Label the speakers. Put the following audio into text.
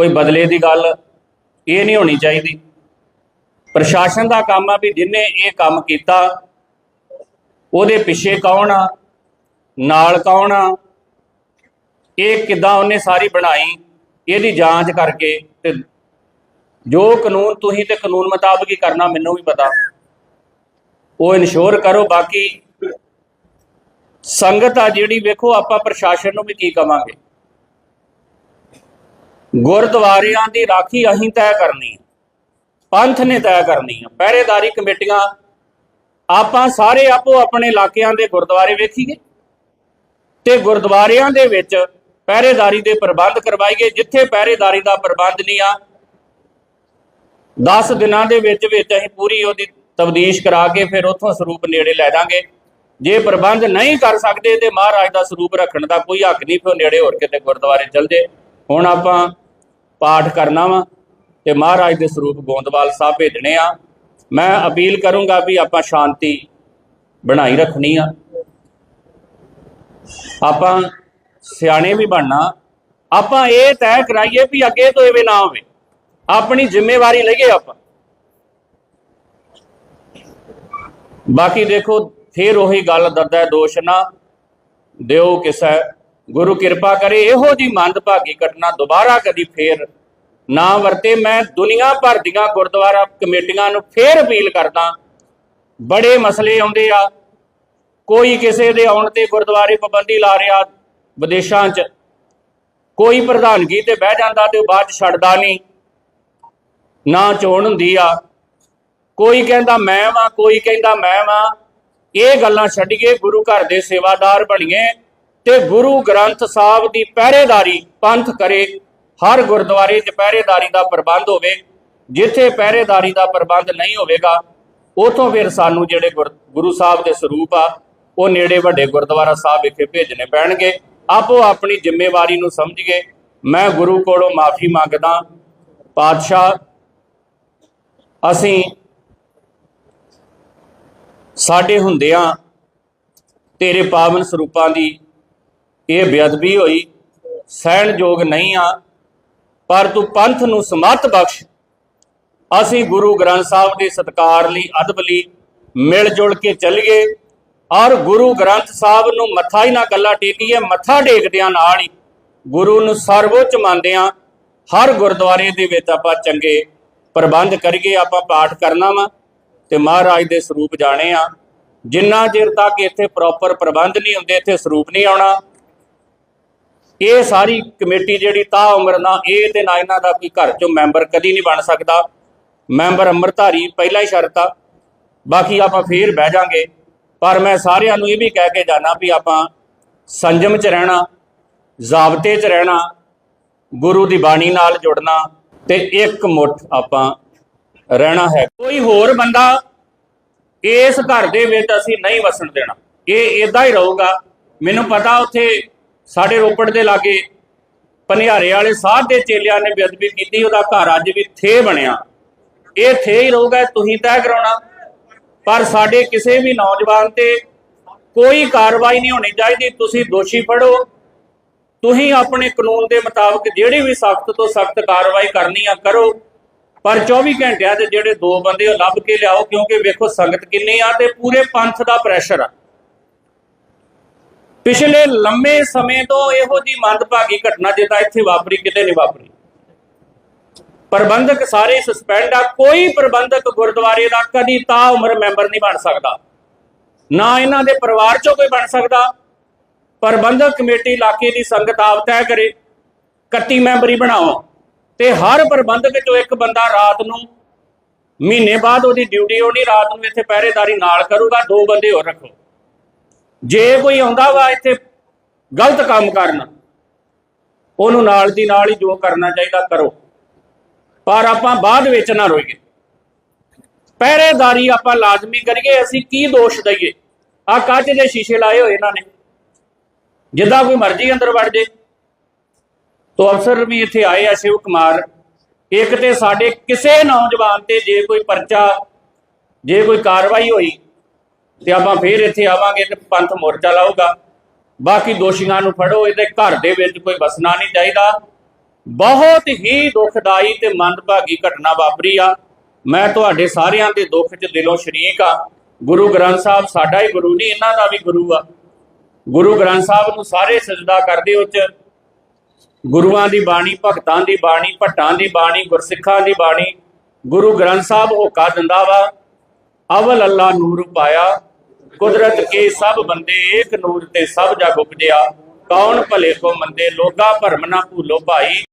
Speaker 1: ਕੋਈ ਬਦਲੇ ਦੀ ਗੱਲ ਇਹ ਨਹੀਂ ਹੋਣੀ ਚਾਹੀਦੀ। ਪ੍ਰਸ਼ਾਸਨ ਦਾ ਕੰਮ ਆ ਵੀ ਜਿਨੇ ਇਹ ਕੰਮ ਕੀਤਾ, ਉਹਦੇ ਪਿੱਛੇ ਕੌਣ ਆ? ਨਾਲ ਕੌਣ ਆ? ਇਹ ਕਿਦਾਂ ਉਹਨੇ ਸਾਰੀ ਬਣਾਈ? ਇਹਦੀ ਜਾਂਚ ਕਰਕੇ ਤੇ ਜੋ ਕਾਨੂੰਨ ਤੁਸੀਂ ਤੇ ਕਾਨੂੰਨ ਮੁਤਾਬਕ ਹੀ ਕਰਨਾ, ਮੈਨੂੰ ਵੀ ਪਤਾ। ਉਹ ਇਨਸ਼ੋਰ ਕਰੋ, ਬਾਕੀ ਸੰਗਤ ਆ ਜਿਹੜੀ ਵੇਖੋ, ਆਪਾਂ ਪ੍ਰਸ਼ਾਸਨ ਨੂੰ ਵੀ ਕੀ ਕਵਾਂਗੇ। ਗੁਰਦੁਆਰਿਆਂ ਦੀ ਰਾਖੀ ਅਸੀਂ ਤੈਅ ਕਰਨੀ ਪੰਥ ਨੇ ਤੈਅ ਕਰਨੀ ਆ। ਪਹਿਰੇਦਾਰੀ ਕਮੇਟੀਆਂ, ਆਪਾਂ ਸਾਰੇ ਆਪੋ ਆਪਣੇ ਇਲਾਕਿਆਂ ਦੇ ਗੁਰਦੁਆਰੇ ਵੇਖੀਏ ਤੇ ਗੁਰਦੁਆਰਿਆਂ ਦੇ ਵਿੱਚ ਪਹਿਰੇਦਾਰੀ ਦੇ ਪ੍ਰਬੰਧ ਕਰਵਾਈਏ, ਜਿੱਥੇ ਪਹਿਰੇਦਾਰੀ ਦਾ ਪ੍ਰਬੰਧ ਨਹੀਂ ਆ। 10 ਦਿਨਾਂ ਦੇ ਵਿੱਚ ਵਿੱਚ ਅਸੀਂ ਪੂਰੀ ਉਹਦੀ ਤਬਦੀਸ਼ ਕਰਾ ਕੇ ਫਿਰ ਉੱਥੋਂ ਸਰੂਪ ਨੇੜੇ ਲੈ ਦਾਂਗੇ ਜੇ ਪ੍ਰਬੰਧ ਨਹੀਂ ਕਰ ਸਕਦੇ ਤੇ ਮਹਾਰਾਜ ਦਾ ਸਰੂਪ ਰੱਖਣ ਦਾ ਕੋਈ ਹੱਕ ਨਹੀਂ, ਫਿਰ ਨੇੜੇ ਹੋਰ ਕਿਤੇ ਗੁਰਦੁਆਰੇ ਚਲ ਜੇ। ਹੁਣ ਆਪਾਂ ਪਾਠ ਕਰਨਾ ਵਾ ਤੇ ਮਹਾਰਾਜ ਦੇ ਸਰੂਪ ਗੋਂਦਵਾਲ ਸਾਹਿਬ ਭੇਜਣੇ ਆ। ਮੈਂ ਅਪੀਲ ਕਰੂੰਗਾ ਵੀ ਆਪਾਂ ਸ਼ਾਂਤੀ ਬਣਾਈ ਰੱਖਣੀ ਆ। ਆਪਾਂ ਸਿਆਣੇ ਵੀ ਬਣਨਾ। ਆਪਾਂ ਇਹ ਤੈਅ ਕਰਾਈਏ ਵੀ ਅੱਗੇ ਤੋਂ ਐਵੇਂ ਨਾ ਹੋਵੇ। ਆਪਣੀ ਜ਼ਿੰਮੇਵਾਰੀ ਲਈਏ ਆਪਾਂ। ਬਾਕੀ ਦੇਖੋ, ਫੇਰ ਉਹੀ ਗੱਲ ਦਰਦਾ ਦੋਸ਼ ਨਾ ਦਿਓ ਕਿਸੈ। ਗੁਰੂ ਕਿਰਪਾ ਕਰੇ, ਇਹੋ ਜੀ ਮੰਦਭਾਗੀ ਘਟਨਾ ਦੁਬਾਰਾ ਕਦੀ ਫੇਰ ਨਾ ਵਰਤੇ, ਮੈਂ ਦੁਨੀਆ ਭਰ ਦੀਆਂ ਗੁਰਦੁਆਰਾ ਕਮੇਟੀਆਂ ਨੂੰ ਫੇਰ ਅਪੀਲ ਕਰਦਾ, ਬੜੇ ਮਸਲੇ ਆਉਂਦੇ ਆ, ਕੋਈ ਕਿਸੇ ਦੇ ਆਉਣ ਤੇ ਗੁਰਦੁਆਰੇ ਪਾਬੰਦੀ ਲਾ ਰਿਹਾ ਵਿਦੇਸ਼ਾਂ 'ਚ, ਕੋਈ ਪ੍ਰਧਾਨਗੀ ਤੇ ਬਹਿ ਜਾਂਦਾ ਤੇ ਉਹ ਬਾਅਦ 'ਚ ਛੱਡਦਾ ਨਹੀਂ, ਨਾ ਚੋਣ ਹੁੰਦੀ ਆ, ਕੋਈ ਕਹਿੰਦਾ ਮੈਂ ਵਾਂ, ਕੋਈ ਕਹਿੰਦਾ ਮੈਂ ਵਾਂ, ਇਹ ਗੱਲਾਂ ਛੱਡੀਏ, ਗੁਰੂ ਘਰ ਦੇ ਸੇਵਾਦਾਰ ਬਣੀਏ ਤੇ ਗੁਰੂ ਗ੍ਰੰਥ ਸਾਹਿਬ ਦੀ ਪਹਿਰੇਦਾਰੀ ਪੰਥ ਕਰੇ। ਹਰ ਗੁਰਦੁਆਰੇ 'ਚ ਪਹਿਰੇਦਾਰੀ ਦਾ ਪ੍ਰਬੰਧ ਹੋਵੇ, ਜਿੱਥੇ ਪਹਿਰੇਦਾਰੀ ਦਾ ਪ੍ਰਬੰਧ ਨਹੀਂ ਹੋਵੇਗਾ, ਉਥੋਂ ਫਿਰ ਸਾਨੂੰ ਜਿਹੜੇ ਗੁਰ- ਗੁਰੂ ਸਾਹਿਬ ਦੇ ਸਰੂਪ ਆ, ਉਹ ਨੇੜੇ ਵੱਡੇ ਗੁਰਦੁਆਰਾ ਸਾਹਿਬ ਵਿਖੇ ਭੇਜਣੇ ਪੈਣਗੇ। ਆਪੋ ਆਪਣੀ ਜ਼ਿੰਮੇਵਾਰੀ ਨੂੰ ਸਮਝ ਗਏ ਮੈਂ ਗੁਰੂ ਕੋਲੋਂ ਮਾਫੀ ਮੰਗਦਾ, ਪਾਤਸ਼ਾਹ, ਅਸੀਂ ਸਾਡੇ ਹੁੰਦਿਆਂ ਤੇਰੇ ਪਾਵਨ ਸਰੂਪਾਂ ਦੀ ਇਹ ਬੇਅਦਬੀ ਹੋਈ, ਸਹਿਣਯੋਗ ਨਹੀਂ ਆ। ਪਰ ਤੂੰ ਪੰਥ ਨੂੰ ਸਮੱਤ ਬਖਸ਼। ਅਸੀਂ ਗੁਰੂ ਗ੍ਰੰਥ ਸਾਹਿਬ ਦੇ ਸਤਕਾਰ ਲਈ ਅਦਬ ਲਈ ਮਿਲ ਜੁਲ ਕੇ ਚੱਲੀਏ ਔਰ ਗੁਰੂ ਗ੍ਰੰਥ ਸਾਹਿਬ ਨੂੰ ਮੱਥਾ ਹੀ ਨਾ ਗੱਲਾਂ ਟੇਕੀਏ, ਮੱਥਾ ਟੇਕਦਿਆਂ ਨਾਲ ਹੀ ਗੁਰੂ ਨੂੰ ਸਰਵਉੱਚ ਮੰਨਦਿਆਂ ਹਰ ਗੁਰਦੁਆਰੇ ਦੇ ਵਿੱਚ ਆਪਾਂ ਚੰਗੇ ਪ੍ਰਬੰਧ ਕਰੀਏ, ਆਪਾਂ ਪਾਠ ਕਰਨਾ ਵਾ ਤੇ ਮਹਾਰਾਜ ਦੇ ਸਰੂਪ ਜਾਣੇ ਆ ਜਿੰਨਾ ਚਿਰ ਤੱਕ ਇੱਥੇ ਪ੍ਰੋਪਰ ਪ੍ਰਬੰਧ ਨਹੀਂ ਹੁੰਦੇ, ਇੱਥੇ ਸਰੂਪ ਨਹੀਂ ਆਉਣਾ। ਇਹ ਸਾਰੀ ਕਮੇਟੀ ਜਿਹੜੀ ਤਾ ਉਮਰ ਨਾ, ਇਹ ਤੇ ਨਾ ਇਹਨਾਂ ਦਾ ਕੋਈ ਘਰ ਚੋਂ ਮੈਂਬਰ ਕਦੀ ਨਹੀਂ ਬਣ ਸਕਦਾ। ਮੈਂਬਰ ਅੰਮ੍ਰਿਤਧਾਰੀ ਪਹਿਲਾ ਹੀ ਸ਼ਰਤ ਆ। ਬਾਕੀ ਆਪਾਂ ਫੇਰ ਬਹਿ ਜਾਾਂਗੇ। ਪਰ ਮੈਂ ਸਾਰਿਆਂ ਨੂੰ ਇਹ ਵੀ ਕਹਿ ਕੇ ਜਾਣਾ ਵੀ ਆਪਾਂ ਸੰਜਮ 'ਚ ਰਹਿਣਾ, ਜ਼ਾਬਤੇ 'ਚ ਰਹਿਣਾ, ਗੁਰੂ ਦੀ ਬਾਣੀ ਨਾਲ ਜੁੜਨਾ ਤੇ ਇੱਕ ਮੁੱਠ ਆਪਾਂ ਰਹਿਣਾ ਹੈ। ਕੋਈ ਹੋਰ ਬੰਦਾ ਇਸ ਘਰ ਦੇ ਵਿੱਚ ਅਸੀਂ ਨਹੀਂ ਵਸਣ ਦੇਣਾ। ਇਹ ਇਦਾਂ ਹੀ ਰਹੂਗਾ। ਮੈਨੂੰ ਪਤਾ ਉੱਥੇ ਸਾਡੇ ਰੋਪੜ ਦੇ ਲਾਗੇ ਪਨਿਆਰੇ ਵਾਲੇ ਸਾਧ ਦੇ ਚੇਲਿਆਂ ਨੇ ਬੇਅਦਬੀ ਕੀਤੀ, ਉਹਦਾ ਘਰ ਅੱਜ ਵੀ ਥੇ ਬਣਿਆ। ਇਹ ਥੇ ਹੀ ਰਹੂਗਾ ਤੁਸੀਂ ਤੈਅ ਕਰਾਉਣਾ। ਪਰ ਸਾਡੇ ਕਿਸੇ ਵੀ ਨੌਜਵਾਨ ਤੇ ਕੋਈ ਕਾਰਵਾਈ ਨਹੀਂ ਹੋਣੀ ਚਾਹੀਦੀ। ਤੁਸੀਂ ਦੋਸ਼ੀ ਫੜੋ। ਤੁਸੀਂ ਆਪਣੇ ਕਾਨੂੰਨ ਦੇ ਮੁਤਾਬਕ ਜਿਹੜੀ ਵੀ ਸਖਤ ਤੋਂ ਸਖਤ ਕਾਰਵਾਈ ਕਰਨੀ ਆ, ਕਰੋ। ਪਰ 24 ਘੰਟਿਆਂ ਦੇ ਜਿਹੜੇ ਦੋ ਬੰਦੇ ਉਹ ਲੱਭ ਕੇ ਲਿਆਓ, ਕਿਉਂਕਿ ਵੇਖੋ ਸੰਗਤ ਕਿੰਨੀ ਆ ਤੇ ਪੂਰੇ ਪੰਥ ਦਾ ਪ੍ਰੈਸ਼ਰ ਆ। ਪਿਛਲੇ ਲੰਮੇ ਸਮੇਂ ਤੋਂ ਇਹੋ ਜੀ ਮੰਦਭਾਗੀ ਘਟਨਾ ਜਿੱਦਾਂ ਇੱਥੇ ਵਾਪਰੀ, ਕਿਤੇ ਨਹੀਂ ਵਾਪਰੀ। ਪ੍ਰਬੰਧਕ ਸਾਰੇ ਸਸਪੈਂਡ ਆ, ਕੋਈ ਪ੍ਰਬੰਧਕ ਗੁਰਦੁਆਰੇ ਦਾ ਕਦੀ ਤਾਂ ਉਮਰ ਮੈਂਬਰ ਨਹੀਂ ਬਣ ਸਕਦਾ। ਨਾ ਇਹਨਾਂ ਦੇ ਪਰਿਵਾਰ ਚੋਂ ਕੋਈ ਬਣ ਸਕਦਾ। ਪ੍ਰਬੰਧਕ ਕਮੇਟੀ ਇਲਾਕੇ ਦੀ ਸੰਗਤ ਆਪ ਤੈਅ ਕਰੇ 31 ਮੈਂਬਰੀ ਬਣਾਓ। ਤੇ ਹਰ ਪ੍ਰਬੰਧਕ ਚੋਂ ਇੱਕ ਬੰਦਾ ਰਾਤ ਨੂੰ, ਮਹੀਨੇ ਬਾਅਦ ਉਹਦੀ ਡਿਊਟੀ ਹੋਣੀ, ਰਾਤ ਨੂੰ ਇੱਥੇ ਪਹਿਰੇਦਾਰੀ ਨਾਲ ਕਰੂਗਾ, ਦੋ ਬੰਦੇ ਹੋਰ ਰੱਖੋ। ਜੇ ਕੋਈ ਆਉਂਦਾ ਵਾ ਇੱਥੇ ਗਲਤ ਕੰਮ ਕਰਨ, ਉਹਨੂੰ ਨਾਲ ਦੀ ਨਾਲ ਹੀ ਜੋ ਕਰਨਾ ਚਾਹੀਦਾ ਕਰੋ। ਪਰ ਆਪਾਂ ਬਾਅਦ ਵਿੱਚ ਨਾ ਰੋਈਏ। ਪਹਿਰੇਦਾਰੀ ਆਪਾਂ ਲਾਜ਼ਮੀ ਕਰੀਏ, ਅਸੀਂ ਕੀ ਦੋਸ਼ ਦਈਏ? ਆ ਕੱਚ ਦੇ ਸ਼ੀਸ਼ੇ ਲਾਏ ਹੋਏ ਇਹਨਾਂ ਨੇ। ਜਿੱਦਾਂ ਕੋਈ ਮਰਜ਼ੀ ਅੰਦਰ ਵੜ ਜੇ। ਤੋ ਅਫਸਰ ਵੀ ਇੱਥੇ ਆਏ ਆ, ਸ਼ਿਵ ਕੁਮਾਰ। ਇੱਕ ਤੇ ਸਾਡੇ ਕਿਸੇ ਨੌਜਵਾਨ ਤੇ ਜੇ ਕੋਈ ਪਰਚਾ, ਜੇ ਕੋਈ ਕਾਰਵਾਈ ਹੋਈ ਤੇ ਆਪਾਂ ਫੇਰ ਇੱਥੇ ਆਵਾਂਗੇ ਤੇ ਪੰਥ ਮੋਰਚਾ ਲਾਊਗਾ। ਬਾਕੀ ਦੋਸ਼ੀਆਂ ਨੂੰ ਫੜੋ, ਇਹਦੇ ਘਰ ਦੇ ਵਿੱਚ ਕੋਈ ਵਸਣਾ ਨਹੀਂ ਚਾਹੀਦਾ। ਬਹੁਤ ਹੀ ਦੁਖਦਾਈ ਤੇ ਮੰਦਭਾਗੀ ਘਟਨਾ ਵਾਪਰੀ ਆ। ਮੈਂ ਤੁਹਾਡੇ ਸਾਰਿਆਂ ਦੇ ਦੁੱਖ 'ਚ ਦਿਲੋਂ ਸ਼ਰੀਕ ਆ। ਗੁਰੂ ਗ੍ਰੰਥ ਸਾਹਿਬ ਸਾਡਾ ਹੀ ਗੁਰੂ ਨਹੀਂ, ਇਹਨਾਂ ਦਾ ਵੀ ਗੁਰੂ ਆ। ਗੁਰੂ ਗ੍ਰੰਥ ਸਾਹਿਬ ਨੂੰ ਸਾਰੇ ਸਜਦਾ ਕਰਦੇ ਉੱਚ ਗੁਰੂਆਂ ਦੀ ਬਾਣੀ, ਭਗਤਾਂ ਦੀ ਬਾਣੀ, ਭੱਟਾਂ ਦੀ ਬਾਣੀ, ਗੁਰਸਿੱਖਾਂ ਦੀ ਬਾਣੀ। ਗੁਰੂ ਗ੍ਰੰਥ ਸਾਹਿਬ ਹੋਕਾ ਦਿੰਦਾ ਵਾ। ਅਵਲ ਅੱਲਾ ਨੂਰ ਪਾਇਆ। ਕੁਦਰਤ ਕੇ ਸਭ ਬੰਦੇ ਏਕ ਨੂਰ ਤੇ ਸਭ ਜਗ ਉਪਜਿਆ। ਕੌਣ ਭਲੇ ਕੋ ਮੰਦੇ ਲੋਗਾ ਭਰਮ ਨਾ ਭੂਲੋ ਭਾਈ।